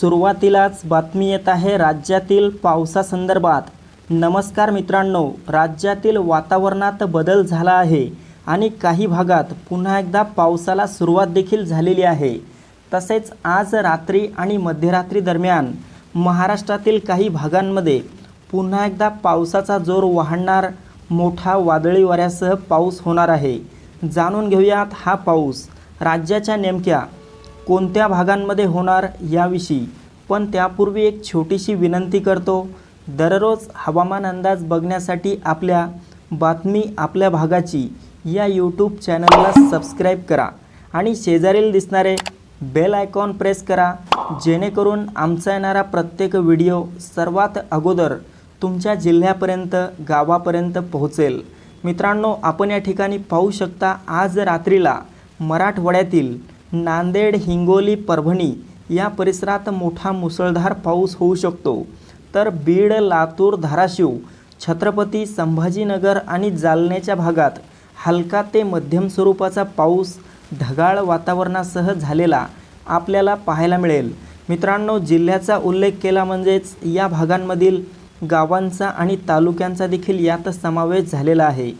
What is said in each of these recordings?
सुरुवातीलाच बातमी येत आहे राज्यातील पावसासंदर्भात. नमस्कार मित्रांनो राज्यातील वातावरणात बदल झाला आहे आणि काही भागात पुन्हा एकदा पावसाला सुरुवात देखील झालेली आहे. तसेच आज रात्री आणि मध्यरात्री दरम्यान महाराष्ट्रातील काही भागांमध्ये पुन्हा एकदा पावसाचा जोर वाढणार मोठा वादळी वाऱ्यासह पाऊस होणार आहे. जाणून घेऊयात हा पाऊस. राज्याच्या नेमक्या कोणत्या भागांमध्ये होणार याविषयी. पण त्यापूर्वी एक छोटीशी विनंती करतो. दररोज हवामान अंदाज बघण्यासाठी आपल्या बातमी आपल्या भागाची या यूट्यूब चॅनलला सबस्क्राईब करा. आणि शेजारील दिसणारे बेल आयकॉन प्रेस करा. जेणेकरून आमचा येणारा प्रत्येक व्हिडिओ सर्वात अगोदर तुमच्या जिल्ह्यापर्यंत गावापर्यंत पोहोचेल. मित्रांनो आपण या ठिकाणी पाहू शकता आज रात्रीला मराठवाड्यातील नांदेड हिंगोली परभणी या परिसरात मोठा मुसळधार पाऊस होऊ शकतो. तर बीड लातूर धाराशिव छत्रपती संभाजीनगर आणि जालन्याच्या भागात हलका ते मध्यम स्वरूपाचा पाऊस ढगाळ वातावरणासह झालेला आपल्याला पाहायला मिळेल. मित्रांनो जिल्ह्याचा उल्लेख केला म्हणजेच या भागांमधील गावांचा आणि तालुक्यांचा देखील यात समावेश झालेला आहे.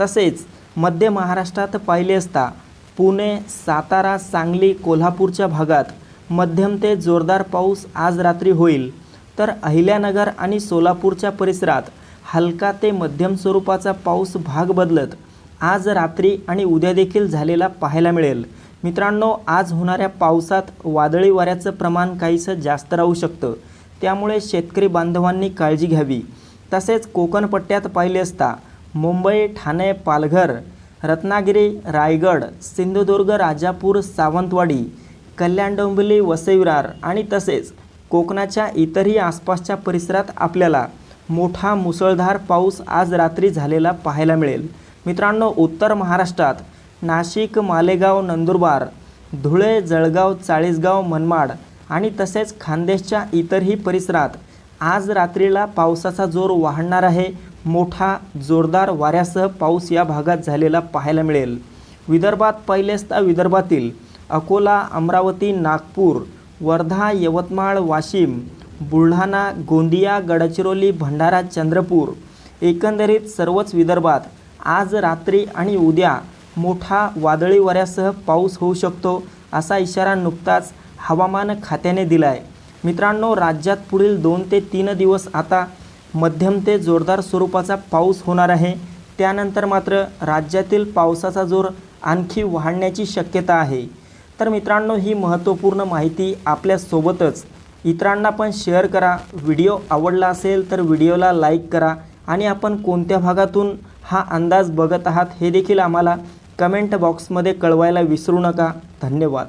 तसेच मध्य महाराष्ट्रात पाहिले असता पुणे सातारा सांगली कोल्हापूरच्या भागात मध्यम ते जोरदार पाऊस आज रात्री होईल. तर अहिल्यानगर आणि सोलापूरच्या परिसरात हलका ते मध्यम स्वरूपाचा पाऊस भाग बदलत आज रात्री आणि उद्या देखील झालेला पाहायला मिळेल. मित्रांनो आज होणाऱ्या पावसात वादळी वाऱ्याचं प्रमाण काहीसं जास्त राहू शकतं. त्यामुळे शेतकरी बांधवांनी काळजी घ्यावी. तसेच कोकणपट्ट्यात पाहिले असता मुंबई ठाणे पालघर रत्नागिरी रायगड सिंधुदुर्ग राजापूर सावंतवाडी कल्याण डोंबिवली वसईविरार आणि तसेच कोकणाच्या इतरही आसपासच्या परिसरात आपल्याला मोठा मुसळधार पाऊस आज रात्री झालेला पाहायला मिळेल. मित्रांनो उत्तर महाराष्ट्रात नाशिक मालेगाव नंदुरबार धुळे जळगाव चाळीसगाव मनमाड आणि तसेच खानदेशच्या इतरही परिसरात आज रात्रीला पावसाचा जोर वाढणार आहे. मोठा जोरदार वाऱ्यासह पाऊस या भागात झालेला पाहायला मिळेल. विदर्भात पहिले असता विदर्भातील अकोला अमरावती नागपूर वर्धा यवतमाळ वाशिम बुलढाणा गोंदिया गडचिरोली भंडारा चंद्रपूर एकंदरीत सर्वच विदर्भात आज रात्री आणि उद्या मोठा वादळी वाऱ्यासह पाऊस होऊ शकतो असा इशारा नुकताच हवामान खात्याने दिला आहे मित्रांनो राज्यात पुढील दोन ते तीन दिवस आता मध्यम ते जोरदार स्वरूपाचा पाऊस होणार आहे. त्यानंतर मात्र राज्यातील पावसाचा जोर आणखी वाढण्याची शक्यता आहे. तर मित्रांनो ही महत्त्वपूर्ण माहिती आपल्यासोबतच इतरांना पण शेअर करा. व्हिडिओ आवडला असेल तर व्हिडिओला लाईक करा आणि आपण कोणत्या भागातून हा अंदाज बघत आहात हे देखील आम्हाला कमेंट बॉक्समध्ये कळवायला विसरू नका. धन्यवाद.